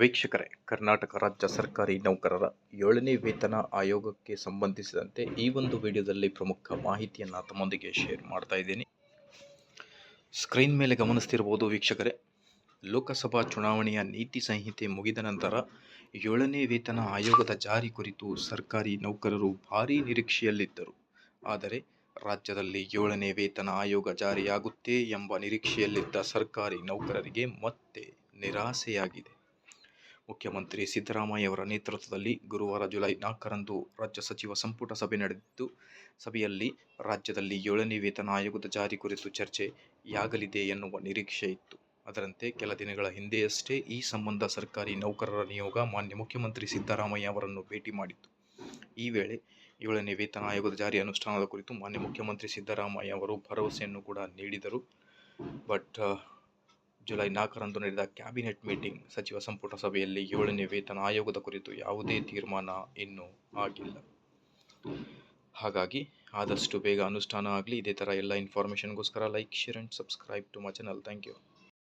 ವೀಕ್ಷಕರೇ, ಕರ್ನಾಟಕ ರಾಜ್ಯ ಸರ್ಕಾರಿ ನೌಕರರ ಏಳನೇ ವೇತನ ಆಯೋಗಕ್ಕೆ ಸಂಬಂಧಿಸಿದಂತೆ ಈ ಒಂದು ವಿಡಿಯೋದಲ್ಲಿ ಪ್ರಮುಖ ಮಾಹಿತಿಯನ್ನು ತಮ್ಮೊಂದಿಗೆ ಶೇರ್ ಮಾಡ್ತಾ ಇದ್ದೀನಿ. ಸ್ಕ್ರೀನ್ ಮೇಲೆ ಗಮನಿಸ್ತಿರ್ಬೋದು ವೀಕ್ಷಕರೇ, ಲೋಕಸಭಾ ಚುನಾವಣೆಯ ನೀತಿ ಸಂಹಿತೆ ಮುಗಿದ ನಂತರ ಏಳನೇ ವೇತನ ಆಯೋಗದ ಜಾರಿ ಕುರಿತು ಸರ್ಕಾರಿ ನೌಕರರು ಭಾರೀ ನಿರೀಕ್ಷೆಯಲ್ಲಿದ್ದರು. ಆದರೆ ರಾಜ್ಯದಲ್ಲಿ ಏಳನೇ ವೇತನ ಆಯೋಗ ಜಾರಿಯಾಗುತ್ತೆ ಎಂಬ ನಿರೀಕ್ಷೆಯಲ್ಲಿದ್ದ ಸರ್ಕಾರಿ ನೌಕರರಿಗೆ ಮತ್ತೆ ನಿರಾಸೆಯಾಗಿದೆ. ಮುಖ್ಯಮಂತ್ರಿ ಸಿದ್ದರಾಮಯ್ಯವರ ನೇತೃತ್ವದಲ್ಲಿ ಗುರುವಾರ ಜುಲೈ ನಾಲ್ಕರಂದು ರಾಜ್ಯ ಸಚಿವ ಸಂಪುಟ ಸಭೆ ನಡೆದಿದ್ದು, ಸಭೆಯಲ್ಲಿ ರಾಜ್ಯದಲ್ಲಿ ಏಳನೇ ವೇತನ ಆಯೋಗದ ಜಾರಿ ಕುರಿತು ಚರ್ಚೆಯಾಗಲಿದೆ ಎನ್ನುವ ನಿರೀಕ್ಷೆ ಇತ್ತು. ಅದರಂತೆ ಕೆಲ ದಿನಗಳ ಹಿಂದೆಯಷ್ಟೇ ಈ ಸಂಬಂಧ ಸರ್ಕಾರಿ ನೌಕರರ ನಿಯೋಗ ಮಾನ್ಯ ಮುಖ್ಯಮಂತ್ರಿ ಸಿದ್ದರಾಮಯ್ಯ ಅವರನ್ನು ಭೇಟಿ ಮಾಡಿತ್ತು. ಈ ವೇಳೆ ಏಳನೇ ವೇತನ ಆಯೋಗದ ಜಾರಿ ಅನುಷ್ಠಾನದ ಕುರಿತು ಮಾನ್ಯ ಮುಖ್ಯಮಂತ್ರಿ ಸಿದ್ದರಾಮಯ್ಯ ಅವರು ಭರವಸೆಯನ್ನು ಕೂಡ ನೀಡಿದರು. ಬಟ್ ಜುಲೈ ನಾಲ್ಕರಂದು ನಡೆದ ಕ್ಯಾಬಿನೆಟ್ ಮೀಟಿಂಗ್ ಸಚಿವ ಸಂಪುಟ ಸಭೆಯಲ್ಲಿ ಏಳನೇ ವೇತನ ಆಯೋಗದ ಕುರಿತು ಯಾವುದೇ ತೀರ್ಮಾನ ಇನ್ನೂ ಆಗಿಲ್ಲ. ಹಾಗಾಗಿ ಆದಷ್ಟು ಬೇಗ ಅನುಷ್ಠಾನ ಆಗಲಿ, ಇದೇ ಥರ ಎಲ್ಲ ಇನ್ಫಾರ್ಮೇಷನ್ಗೋಸ್ಕರ like share and subscribe to my channel thank you